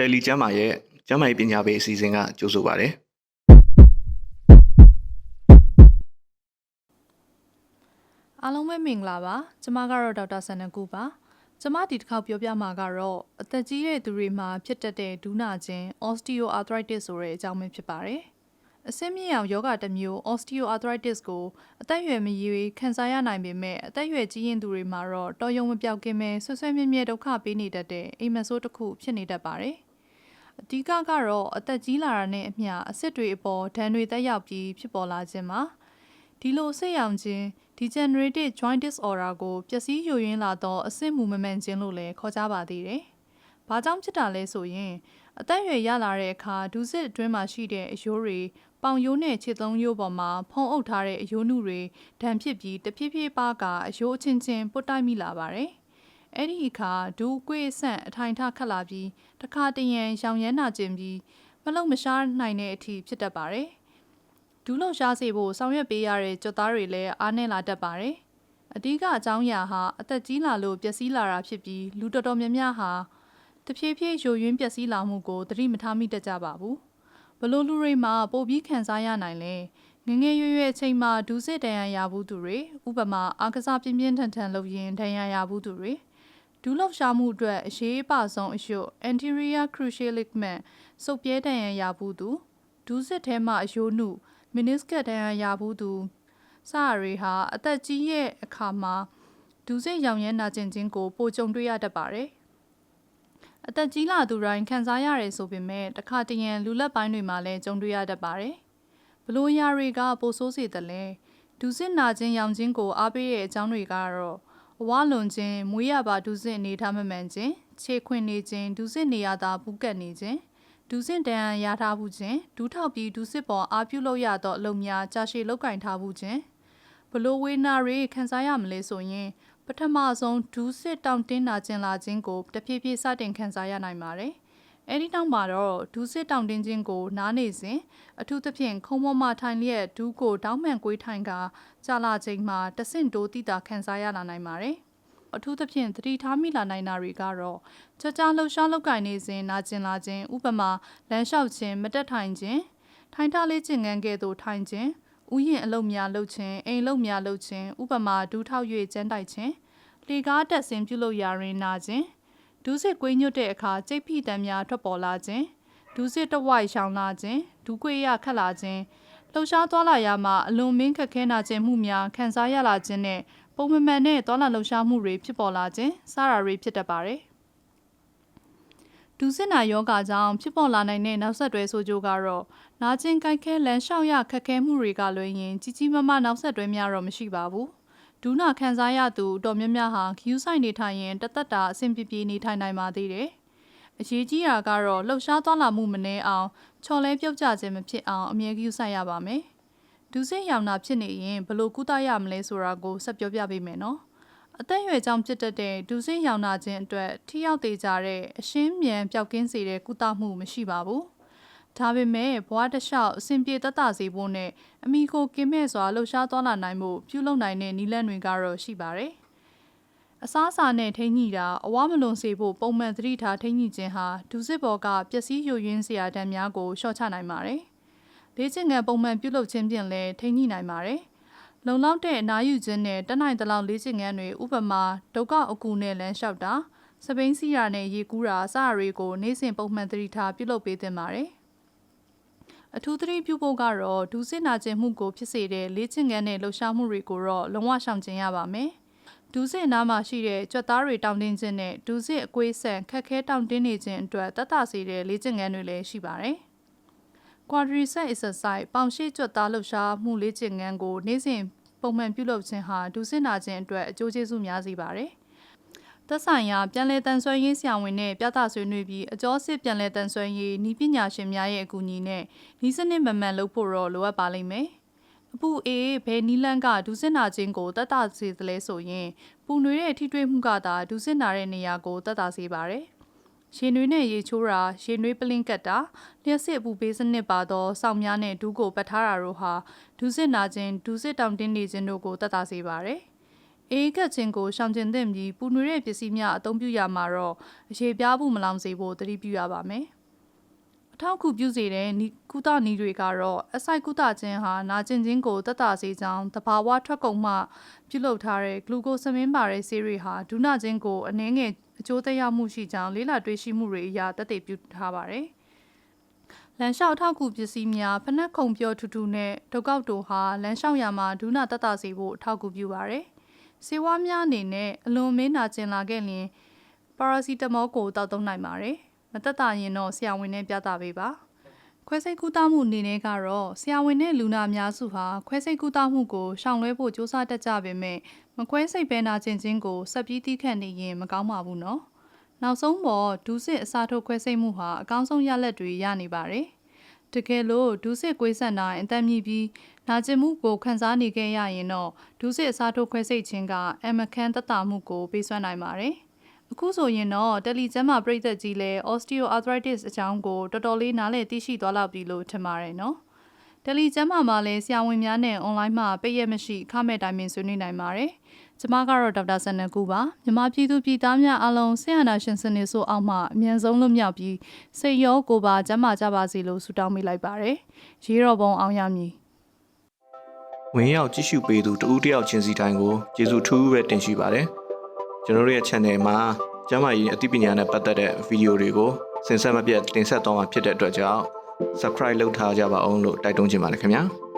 တယ်လီကျမ်းမာရဲ့ကျမ်းမာရေးပညာပေးအစီအစဉ်ကကြိုဆိုပါရစေအားလုံးပဲမင်္ဂလာပါကျမကတော့ဒေါက်တာဆန်နကူပါကျမဒီတစ်ခေါက်ပြောပြမှာကတော့အသက်ကြီးတဲ့သူတွေမှာဖြစ်တတ်တဲ့ဒူးနာခြင်း osteoarthritis ဆိုတဲ့အကြောင်းပဲဖြစ်ပါတယ်အဆင့်မြင့်အောင်ယောဂတစ်မျိုး osteoarthritis ကိုအသက်အရွယ်မရွေးခံစားရနိုင်ပေမဲ့အသက်အရွယ်ကြီးရင်သူတွေမှာတော့တော်ရုံမပြောက်ခင်ပဲဆွဆွဲမြဲမြဲဒုက္ခပေးနေတတ်တဲ့အိမ်မက်ဆိုးတစ်ခုဖြစ်နေတတ်ပါတယ် အဓိကကတော့အသက်ကြီးလာတာနဲ့အမျှအဆစ်တွေအပေါ်ဒဏ်တွေတက်ရောက်ပြီးဖြစ်ပေါ်လာခြင်းပါဒီလိုဆိတ်ရောင်ခြင်း degenerative joint disorder ကိုပျက်စီးယိုယွင်းလာသောအဆင့်မူမမှန်ခြင်းလို့လည်းခေါ်ကြပါသေးတယ်။ဘာကြောင့်ဖြစ်တာလဲဆိုရင်အသက်အရွယ်ရလာတဲ့အခါဒူးစစ်အတွင်းမှာရှိတဲ့အယိုးတွေပေါင်ယိုးနဲ့ခြေသုံးယိုးပေါ်မှာဖုံးအုပ်ထားတဲ့အယိုးနုတွေဒဏ်ဖြစ်ပြီးတဖြည်းဖြည်းပါကအယိုးအချင်းချင်းပုတ်တိုက်မိလာပါတယ်။ အဲ့ဒီအခါဒူးကွေးဆန့်အထိုင်ထခတ်လာပြီးတခါတရံရောင်ရမ်းနာကျင်ပြီးမလုံမရှားနိုင်တဲ့အထိဖြစ်တတ်ပါတယ်။ဒူးလုံရှားစေဖို့ဆောင်ရွက်ပေးရတဲ့ကြွက်သားတွေလည်းအားနည်းလာတတ်ပါတယ်။အဓိကအကြောင်းအရာဟာအသက်ကြီးလာလို့ပျက်စီးလာတာဖြစ်ပြီးလူတော်တော်များများဟာတဖြည်းဖြည်းယိုယွင်းပျက်စီးလာမှုကိုသတိမထားမိတတ်ကြပါဘူး။ဘလို့လူတွေမှာပိုပြီးခံစားရနိုင်လဲငယ်ငယ်ရွယ်ရွယ်အချိန်မှာဒူးစစ်တန်ရန်ရဘူးသူတွေဥပမာအားကစားပြင်းပြင်းထန်ထန်လုပ်ရင်တန်ရန်ရဘူးသူတွေ ဒူးလောက်ရှားမှုအတွက်အရေးအပါဆုံးအယုတ် anterior cruciate ligament စုပ်ပြဲတန်ရန်ရဘူးသူဒူးစစ်ထဲမှာအယိုးနုမင်းနစ်ကတ်တန်ရဘူးသူစရတွေဟာအသက်ကြီးရဲ့အခါမှာဒူးစစ်ရောင်ရဲနာကျင်ခြင်းကိုပိုကြုံတွေ့ရတတ်ပါတယ်။အသက်ကြီးလာသူတိုင်းခံစားရတယ်ဆိုပေမဲ့တစ်ခါတရံလူလက်ပိုင်းတွေမှာလည်းကြုံတွေ့ရတတ်ပါတယ်။ဘလို့ရာတွေကပိုဆိုးစေတယ်လဲဒူးစစ်နာခြင်းရောင်ခြင်းကိုအားပေးတဲ့အကြောင်းတွေကတော့အ ဝလွန်ခြင်းမွေးရပါဒူးစစ်အနေထားမမှန်ခြင်းခြေခွင်နေခြင်းဒူးစစ်နေရတာပူကတ်နေခြင်းဒူးစင်တန်ရထားမှုခြင်းဒူးထောက်ပြီးဒူးစစ်ပေါ်အာပြုလုပ်ရသောအလုပ်များကြာရှည်လောက်ကင်ထားမှုခြင်းဘလို့ဝေနာတွေခံစားရမလဲဆိုရင်ပထမဆုံးဒူးစစ်တောင့်တင်းနာခြင်းလာခြင်းကိုတဖြည်းဖြည်းစတင်ခံစားရနိုင်ပါတယ်။ အဲဒီနောက်မှာတော့ဒူးစစ်တောင့်တင်းခြင်းကိုနားနေစဉ်အထူးသဖြင့်ခုံပေါ်မှာထိုင်လျက်ဒူးကိုတောင်းမှန်ကွေးထိုင်ကကြာလာချိန်မှာတဆင့်တိုးတိတာခံစားရလာနိုင်ပါတယ်။အထူးသဖြင့်သတိထားမိလာနိုင်တာတွေကတော့ကြကြလှုပ်ရှားလောက်ကင်နေစဉ်နာကျင်လာခြင်းဥပမာလမ်းလျှောက်ခြင်းမတက်ထိုင်ခြင်းထိုင်ထားလေးကျင်ငန်းကဲ့သို့ထိုင်ခြင်းဥယျင်အလုပ်များလုပ်ခြင်းအိမ်အလုပ်များလုပ်ခြင်းဥပမာဒူးထောက်၍ကျန်းတိုက်ခြင်းလေကားတက်ဆင်းပြုလုပ်ရာတွင်နာခြင်း ဒူးစစ်ကွေးညွတ်တဲ့အခါကြိတ်ဖိတမ်းများထွက်ပေါ်လာခြင်းဒူးစစ်တဝိုက်ရှောင်လာခြင်းဒူးကွေးရခတ်လာခြင်းလှုပ်ရှားသွားလာရမှအလွန်မင်းခက်ခဲနာခြင်းမှုများခံစားရလာခြင်းနဲ့ပုံမမှန်တဲ့သွားလာလှုပ်ရှားမှုတွေဖြစ်ပေါ်လာခြင်းစတာတွေဖြစ်တတ်ပါတယ်ဒူးစစ်နာယောဂါကြောင့်ဖြစ်ပေါ်လာနိုင်တဲ့နောက်ဆက်တွဲဆိုးကျိုးကတော့နာကျင်ကြိုက်ခဲလမ်းလျှောက်ရခက်ခဲမှုတွေကလွှဲရင်ကြီးကြီးမားမားနောက်ဆက်တွဲများတော့မရှိပါဘူး ဒူးနာခံစားရသူအတော်များများဟာခ ्यू ဆိုင်နေထိုင်ရင်တသက်တာအဆင်ပြေပြေနေထိုင်နိုင်ပါသေးတယ်အရေးကြီးတာကတော့လှုပ်ရှားသွားလာမှုမနှဲအောင်ချော်လဲပြုတ်ကျခြင်းမဖြစ်အောင်အမြဲ cue ဆိုင်ရပါမယ်ဒူးစစ်ရောင်နာဖြစ်နေရင်ဘယ်လို့ကုသရမလဲဆိုတာကိုဆက်ပြောပြပေးမယ်နော်အသက်အရွယ်ကြောင့်ဖြစ်တတ်တဲ့ဒူးစစ်ရောင်နာခြင်းအတွက်ထိရောက်သေးကြတဲ့အရှင်းမြန်ပျောက်ကင်းစေတဲ့ကုသမှုမရှိပါဘူး။ ဒါပေမဲ့ဘဝတစ်လျှောက်အဆင်ပြေသက်သာစေဖို့နဲ့အမိကိုကင်းမဲ့စွာလှုပ်ရှားသွားလာနိုင်မှုပြုလုပ်နိုင်တဲ့နည်းလမ်းတွေကတော့ရှိပါတယ်။အစားအစာနဲ့ထိန်းညှိတာအဝမလွန်စေဖို့ပုံမှန်သတိထားထိန်းညှိခြင်းဟာဒူးစစ်ဘော်ကပျက်စီးယိုယွင်းစရာတံများကိုလျှော့ချနိုင်ပါတယ်။လေ့ကျင့်ငယ်ပုံမှန်ပြုလုပ်ခြင်းဖြင့်လည်းထိန်းညှိနိုင်ပါတယ်။လုံလောက်တဲ့အနားယူခြင်းနဲ့တက်နိုင်သလောက်လေ့ကျင့်ငန်းတွေဥပမာဒုက္ခအကူနဲ့လမ်းလျှောက်တာစပိန်စီးရာနဲ့ရေကူးတာစတာတွေကိုနေ့စဉ်ပုံမှန်သတိထားပြုလုပ်ပေးသင့်ပါတယ်။ အထူးသတိပြုဖို့ကတော့ဒူးစစ်နာကျင်မှုကိုဖြစ်စေတဲ့လေ့ကျင့်ခန်းနဲ့လှုပ်ရှားမှုတွေကိုတော့လုံးဝရှောင်ကျဉ်ရပါမယ်။ဒူးစစ်နားမှာရှိတဲ့ကြွက်သားတွေတောင်းတင်းခြင်းနဲ့ဒူးစစ်အကွေးဆန်ခက်ခဲတောင်းတင်းနေခြင်းအတွက်တတ်တာစေတဲ့လေ့ကျင့်ခန်းတွေလည်းရှိပါတယ်။ quadricep exercise ပေါင်ရှိကြွက်သားလှုပ်ရှားမှုလေ့ကျင့်ခန်းကိုနေ့စဉ်ပုံမှန်ပြုလုပ်ခြင်းဟာဒူးစစ်နာခြင်းအတွက်အကျိုးကျေးဇူးများစေပါတယ်။ သက်ဆိုင်ရာပြန်လည်တန်ဆွမ်းရေးဆရာဝန်နဲ့ပြသဆွေးနွေးပြီးအကျော်စစ်ပြန်လည်တန်ဆွမ်းရေးဤပညာရှင်များရဲ့အကူအညီနဲ့ဤစနစ်မမှန်လုပ်ဖို့တော့လိုအပ်ပါလိမ့်မယ်။အပူအေးဘယ်နီလန်းကဒူးစစ်နာခြင်းကိုတတ်တာစေသလဲဆိုရင်ပူနွေးတဲ့ထိတွေ့မှုကသာဒူးစစ်နာတဲ့နေရာကိုတတ်တာစေပါတယ်။ရေနွေးနဲ့ရေချိုးတာရေနွေးပလင်းကတ်တာလျှက်စစ်အပူပေးစနစ်ပါသောစောင့်များနဲ့ဒူးကိုပတ်ထားတာတို့ဟာဒူးစစ်နာခြင်းဒူးစစ်တောင်တင်းနေခြင်းတို့ကိုတတ်တာစေပါတယ်။ အေးကတ်ချင်းကိုရှောင်ကျဉ်သင့်ပြီးပူနွေတဲ့ပစ္စည်းများအသုံးပြုရမှာတော့အရေးပြားမှုမလောင်စေဖို့တတိပြုရပါမယ်။အထောက်အကူပြုစေတဲ့နီကုသနီးတွေကတော့အစိုက်ကုသခြင်းဟာနာကျင်ခြင်းကိုတက်တာစေကြောင်းတဘာဝထွက်ကုန်မှ ပြုလုပ်ထားတဲ့ဂလူကိုဆမင်းပါတဲ့ဆေးတွေဟာဒုနာခြင်းကိုအနည်းငယ်အကျိုးသက်ရောက်မှုရှိကြောင်းလေးလာတွေ့ရှိမှုတွေအရတက်တည်ပြုထားပါတယ်။လမ်းလျှောက်ထောက်ကူပစ္စည်းများဖနက်ခုံပြောထူထူနဲ့ဒုတ်ကောက်တို့ဟာလမ်းလျှောက်ရမှာဒုနာတက်တာစေဖို့အထောက်အကူပြုပါရယ်။ ဆေးဝါးများအနေနဲ့အလွန်မင်းနာကျင်လာခဲ့ရင်ပါရာစီတမောကိုတောက်သုံးနိုင်ပါရယ်။မတက်တာရင်တော့ဆရာဝန်နဲ့ပြသပေးပါ။ခွဲစိတ်ကူးသမှုအနေနဲ့ကတော့ဆရာဝန်နဲ့လူနာအများစုဟာခွဲစိတ်ကူးသမှုကိုရှောင်လွှဲဖို့စ조사တတ်ကြပေမဲ့မခွဲစိတ်ပဲနာကျင်ခြင်းကိုဆက်ပြီးတိခတ်နေရင်မကောင်းပါဘူးနော်။နောက်ဆုံးပေါ်ဒူးစစ်အစာထုတ်ခွဲစိတ်မှုဟာအကောင်းဆုံးရလဒ်တွေရနေပါတယ်။ တကယ်လို့ဒုစစ်ကွေးဆန်တာအသက်မြည်ပြီးနာကျင်မှုကိုခံစားနေခဲ့ရရင်တော့ဒုစစ်အစားထိုးခွဲစိတ်ခြင်းကအမခန်းတက်တာမှုကိုပေးစွမ်းနိုင်ပါတယ်။အခုဆိုရင်တော့တယ်လီကျမ်းမာပရိသတ်ကြီးလည်း osteoarthritis အကြောင်းကိုတော်တော်လေးနားလည်သိရှိသွားလောက်ပြီလို့ထင်ပါတယ်နော်။တယ်လီကျမ်းမာမှာလည်းဆရာဝန်များနဲ့ online မှာပိတ်ရက်မရှိခမဲ့တိုင်းပင်ဆွေးနွေးနိုင်ပါတယ်။ ကျမကတော့ဒေါက်တာဆန်နကူပါမြန်မာပြည်သူပြည်သားများအားလုံးဆရာနာရှင်စနစ်ဆိုအောက်မှအမြန်ဆုံးလွတ်မြောက်ပြီးစိတ်ရောကိုယ်ပါကျန်းမာကြပါစေလို့ဆုတောင်းပေးလိုက်ပါတယ်။ရေတော်ပုံအောင်ရမည်ဝင်ရောက်ကြည့်ရှုပေးသူတဦးတစ်ယောက်ချင်းစီတိုင်းကိုကျေးဇူးထူးပဲတင်ရှိပါတယ်ကျွန်တော်တို့ရဲ့ channel မှာကျမ်းမာရေးအသိပညာနဲ့ပတ်သက်တဲ့ဗီဒီယိုတွေကိုစင်ဆက်မပြတ်တင်ဆက်သွားမှာဖြစ်တဲ့အတွက်ကြောင့် subscribe လုပ်ထားကြပါအောင်လို့တိုက်တွန်းချင်ပါတယ်ခင်ဗျာ